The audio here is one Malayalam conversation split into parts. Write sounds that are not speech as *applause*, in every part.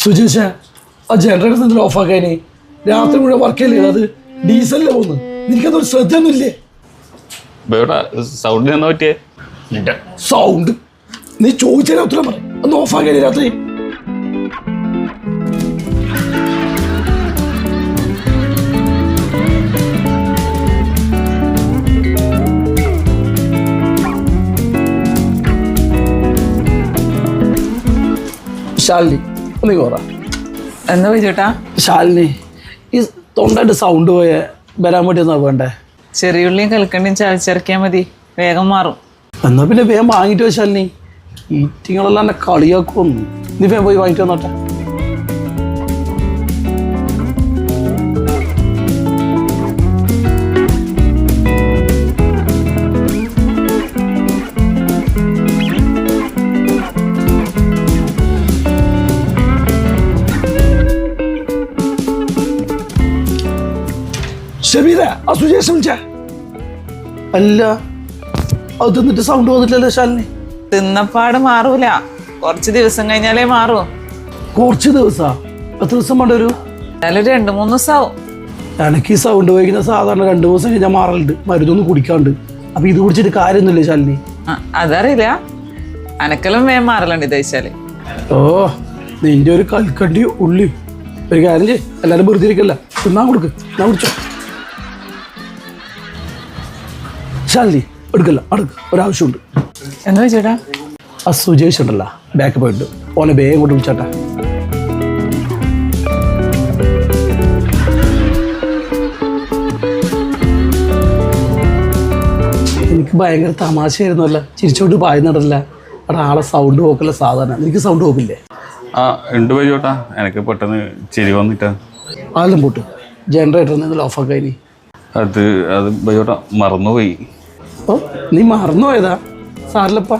സുജേഷ ആ ജനറേറ്റർ എന്തെങ്കിലും ഓഫാക്കാനേ രാത്രി മുഴുവൻ വർക്ക് ചെയ്യല്ലേ അത് ഡീസലിലെ പോകുന്നു നിനക്കതൊരു ശ്രദ്ധ ഒന്നുമില്ലേ സൗണ്ട് എന്നാ പറ്റിയേ? സൗണ്ട് നീ ചോദിച്ചാൽ ഉത്തരം പറ ഒന്ന് ഓഫാക്കാനേ രാത്രി. ശാലിനി ഒന്ന് കോറ എന്താ ചേട്ടാ? ശാലിനി ഈ തൊണ്ടായിട്ട് സൗണ്ട് പോയ വരാൻ വേണ്ടി ഒന്നാ വേണ്ടേ ചെറിയുള്ളിയും കൽക്കണ്ടിയും ചതച്ചിറക്കിയാൽ മതി. വേഗം മാറും. എന്നാ പിന്നെ വേഗം വാങ്ങിട്ട് വെച്ചാൽ നീ ഈറ്റിങ്ങളെല്ലാം എന്നെ കളിയാക്കും നീ വേഗം പോയി വാങ്ങിട്ട് വന്നോട്ടെ. ആ സുജേഷ് വിളിച്ച. അല്ല. അത് തിന്നിട്ട് സൗണ്ട് വന്നിട്ടില്ലല്ലോ ശാലിനി. തിന്നപ്പാട് മാറൂല. കുറച്ച് ദിവസം കഴിഞ്ഞാലേ മാറൂ. കുറച്ച് ദിവസാ? എത്ര ദിവസം വേണ്ട ഒരു എന്നാലും രണ്ട് മൂന്ന് ദിവസമാവും എനിക്ക് ഈ സൗണ്ട് വയ്ക്കുന്ന സാധാരണ രണ്ടു ദിവസം കഴിഞ്ഞാൽ മാറലുണ്ട്. മരുന്നൊന്നും കുടിക്കാണ്ട്. അപ്പൊ ഇത് കുടിച്ചിട്ട് കാര്യമൊന്നുമില്ല ശാലിനി? ആ, അതറിയില്ല. അനക്കലും വേഗം മാറലുണ്ട് ഇത് വെച്ചാൽ ഓ നിന്റെ ഒരു കൽക്കണ്ടി ഉള്ളി. ഒരു കാര്യം ചെയ്യ്. എല്ലാരും വെറുതെ ഇരിക്കല്ല? തിന്നാൻ കൊടുക്ക്. ഞാൻ കുടിച്ചോ. ശാലിനി എടുക്കല്ല അടുക്ക്. ഒരാവശ്യമുണ്ട്. എന്താ ചേട്ടാ? ആ സുജേഷ് ഉണ്ടല്ലോ ബാക്ക് പോയിട്ട് ഓനെ വേഗം കൊണ്ട് വിളിച്ചാട്ടാ. എനിക്ക് ഭയങ്കര തമാശയായിരുന്നല്ല ചിരിച്ചോണ്ട് പായുന്നിടല്ല അവിടെ ആളെ സൗണ്ട് പോക്കല്ല സാധാരണ. എനിക്ക് സൗണ്ട് പോക്കില്ലേ ആ ഉണ്ട് ബൈജോട്ടാ എനിക്ക് പെട്ടെന്ന് ചിരി വന്നിട്ടാ. ആലും പോട്ട്? ജനറേറ്റർ അത് ഇനി. അത് അത് ബൈജോട്ടാ മറന്നുപോയി. ഓ നീ മറന്നുപോയതാ. സാറിലപ്പ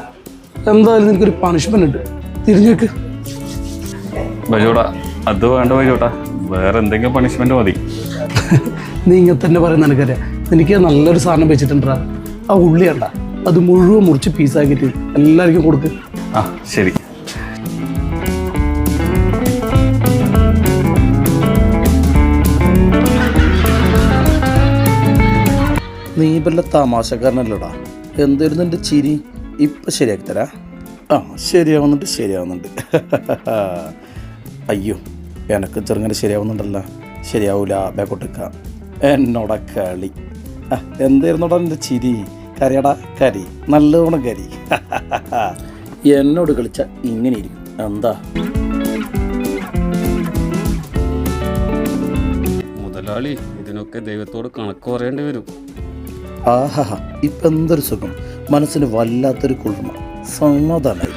എന്തായാലും നിനക്കൊരു പണിഷ്മെന്റ് ഉണ്ട്. തിരിഞ്ഞേക്ക് ബൈജോട്ടാ അത് വേണ്ട ബൈജോട്ടാ വേറെ എന്തെങ്കിലും പണിഷ്മെന്റ് മതി. നീ ഇങ്ങനെ തന്നെ പറയുന്ന എനിക്കറിയാം എനിക്ക് നല്ലൊരു സാധനം വെച്ചിട്ടുണ്ടാ ആ ഉള്ളി കണ്ട അത് മുഴുവൻ മുറിച്ച് പീസാക്കിയിട്ട് എല്ലാവർക്കും കൊടുക്ക്. ആ ശരി. നീ വല്ല തമാശക്കാരനല്ലോടാ. എന്തായിരുന്നു എന്റെ ചിരി? ഇപ്പം ശരിയാക്കി തരാ. ആ ശരിയാവുന്നുണ്ട് ശരിയാവുന്നുണ്ട്. *laughs* അയ്യോ എനക്ക് ചെറുങ്ങനെ ശരിയാവുന്നുണ്ടല്ല. ശരിയാവൂല ബാക്കോട്ടേക്ക എന്നോട കളി. എന്തായിരുന്നോടാ എന്റെ ചിരി? കരയടാ കരി. നല്ലവണ്ണം കരി. *laughs* എന്നോട് കളിച്ച ഇങ്ങനെ ഇരിക്കും. എന്താ? മുതലാളി ഇതിനൊക്കെ ദൈവത്തോട് കണക്ക് പറയേണ്ടി വരും. ആഹാ ഇപ്പം എന്തൊരു സുഖം? മനസ്സിന് വല്ലാത്തൊരു കുളിർമ. സമാധാനമായി